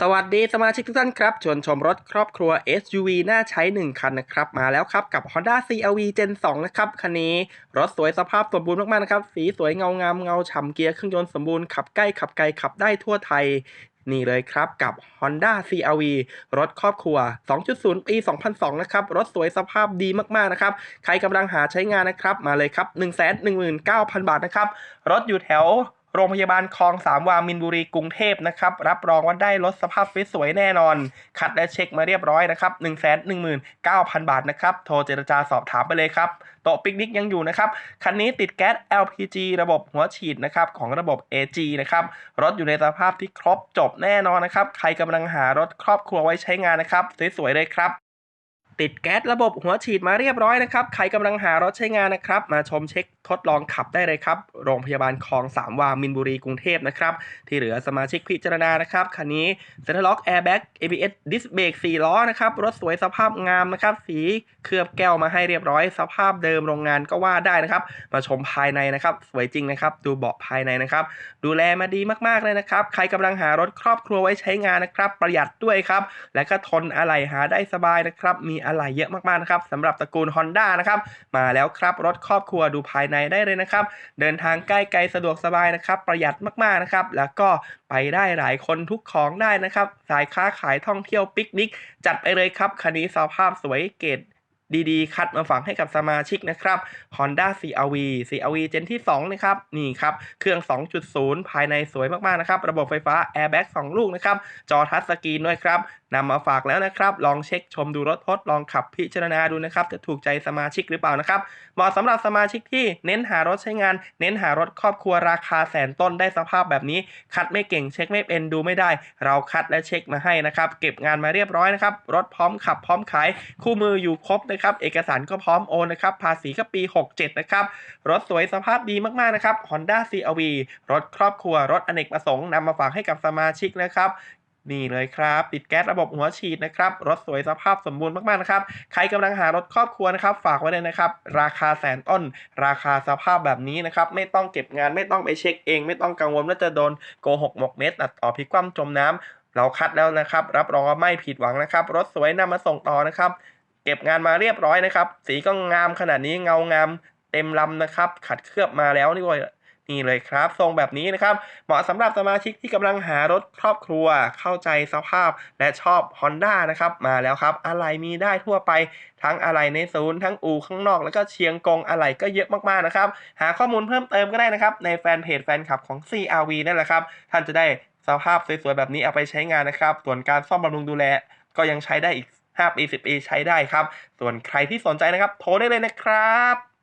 สวัสดีสมาชิกทุกท่านครับ ชวนชมรถครอบครัว SUV น่าใช้ 1 คันนะครับ มาแล้วครับกับ Honda CRV Gen 2 นะครับ คันนี้ รถสวยสภาพสมบูรณ์มาก ๆ นะครับ สีสวยเงางามเงาฉ่ำเกียร์เครื่องยนต์สมบูรณ์ ขับใกล้ขับไกลขับได้ทั่วไทยนี่เลยครับกับ Honda CRV รถครอบครัว 2.0 ปี 2002 นะครับ รถสวยสภาพดีมาก ๆ นะครับ ใครกำลังหาใช้งานนะครับ มาเลยครับ 119,000 บาทนะครับ รถอยู่แถว โรงพยาบาลคลองสามวามินบุรีกรุงเทพนะครับ รับรองว่าได้รถสภาพสวยๆแน่นอน คัดและเช็คมาเรียบร้อยนะครับ1 1 9 0 0 0 บาทนะครับ โทรเจรจาสอบถามไปเลยครับโต๊ะปิกนิกยังอยู่นะครับ คันนี้ติดแก๊ส LPG ระบบหัวฉีดนะครับของระบบ AG นะครับ รถอยู่ในสภาพที่ครบจบแน่นอนนะครับ ใครกำลังหารถครอบครัวไว้ใช้งานนะครับ สวยๆเลยครับ ติดแก๊สระบบหัวฉีดมาเรียบร้อยนะครับ ใครกำลังหารถใช้งานนะครับ มาชมเช็คทดลองขับได้เลยครับ โรงพยาบาลคลองสามวา มินบุรีกรุงเทพนะครับ ที่เหลือสมาชิกพิจารณานะครับ คันนี้เซ็นทรัลล็อกแอร์แบ็ก ABS ดิสเบรก4ล้อนะครับ รถสวยสภาพงามนะครับ สีเคลือบแก้วมาให้เรียบร้อย สภาพเดิมโรงงานก็ว่าได้นะครับ มาชมภายในนะครับ สวยจริงนะครับ ดูเบาะภายในนะครับ ดูแลมาดีมากๆเลยนะครับ ใครกำลังหารถครอบครัวไว้ใช้งานนะครับ ประหยัดด้วยครับ และก็ทนอะไหล่หาได้สบายนะครับ มีอะไรเยอะมากๆนะครับสำหรับตระกูล Honda นะครับมาแล้วครับรถครอบครัวดูภายในได้เลยนะครับเดินทางใกล้ไกลสะดวกสบายนะครับประหยัดมากๆนะครับแล้วก็ไปได้หลายคนทุกของได้นะครับสายค้าขายท่องเที่ยวปิกนิก จัดไปเลยครับคันนี้สภาพสวยเกร ดีๆ คัดมาฝังให้กับสมาชิกนะครับ Honda CRV CRV Gen ที่2นะครับนี่ครับเครื่อง 2.0 ภายในสวยมากๆนะครับระบบไฟฟ้า Airbag 2 ลูกนะครับจอทัชสกรีนด้วยครับนำมาฝากแล้วนะครับ ลองเช็คชมดูรถทดลองขับพิจารณาดูนะครับ จะถูกใจสมาชิกหรือเปล่านะครับ เหมาะสำหรับสมาชิกที่เน้นหารถใช้งาน เน้นหารถครอบครัวราคาแสนต้นได้สภาพแบบนี้ คัดไม่เก่งเช็คไม่เป็นดูไม่ได้ เราคัดและเช็คมาให้นะครับ เก็บงานมาเรียบร้อยนะครับ รถพร้อมขับพร้อมขาย คู่มืออยู่ครบนะครับเอกสารก็พร้อมโอนนะครับ ภาษีก็ปี 67 นะครับ รถสวยสภาพดีมากๆนะครับ Honda CRV รถครอบครัว รถอเนกประสงค์นำมาฝากให้กับสมาชิกนะครับนี่เลยครับ ติดแก๊สระบบหัวฉีดนะครับ รถสวยสภาพสมบูรณ์มากๆนะครับ ใครกำลังหารถครอบครัวนะครับ ฝากไว้เลยนะครับ ราคาแสนต้น ราคาสภาพแบบนี้นะครับ ไม่ต้องเก็บงานไม่ต้องไปเช็คเอง ไม่ต้องกังวลว่าจะโดนโกหกหมกเม็ดตัดต่อพิกคว่ำจมน้ำเราคัดแล้วนะครับ รับรองว่าไม่ผิดหวังนะครับ รถสวยนำมาส่งต่อนะครับ เก็บงานมาเรียบร้อยนะครับ สีก็งามขนาดนี้เงางามเต็มลำนะครับ ขัดเคลือบมาแล้วนี่ด้วยนี่เลยครับ ทรงแบบนี้นะครับ เหมาะสำหรับสมาชิกที่กำลังหารถครอบครัว เข้าใจสภาพและชอบ Honda นะครับ มาแล้วครับ อะไรมีได้ทั่วไป ทั้งอะไรในศูนย์ ทั้งอู่ข้างนอก แล้วก็เชียงกงอะไรก็เยอะมากๆนะครับ หาข้อมูลเพิ่มเติมก็ได้นะครับ ในแฟนเพจแฟนคลับของ CRV นั่นแหละครับ ท่านจะได้สภาพสวยๆแบบนี้เอาไปใช้งานนะครับ ส่วนการซ่อมบำรุงดูแลก็ยังใช้ได้อีก 5 ปี 10 ปีใช้ได้ครับ ส่วนใครที่สนใจนะครับ โทรได้เลยนะครับ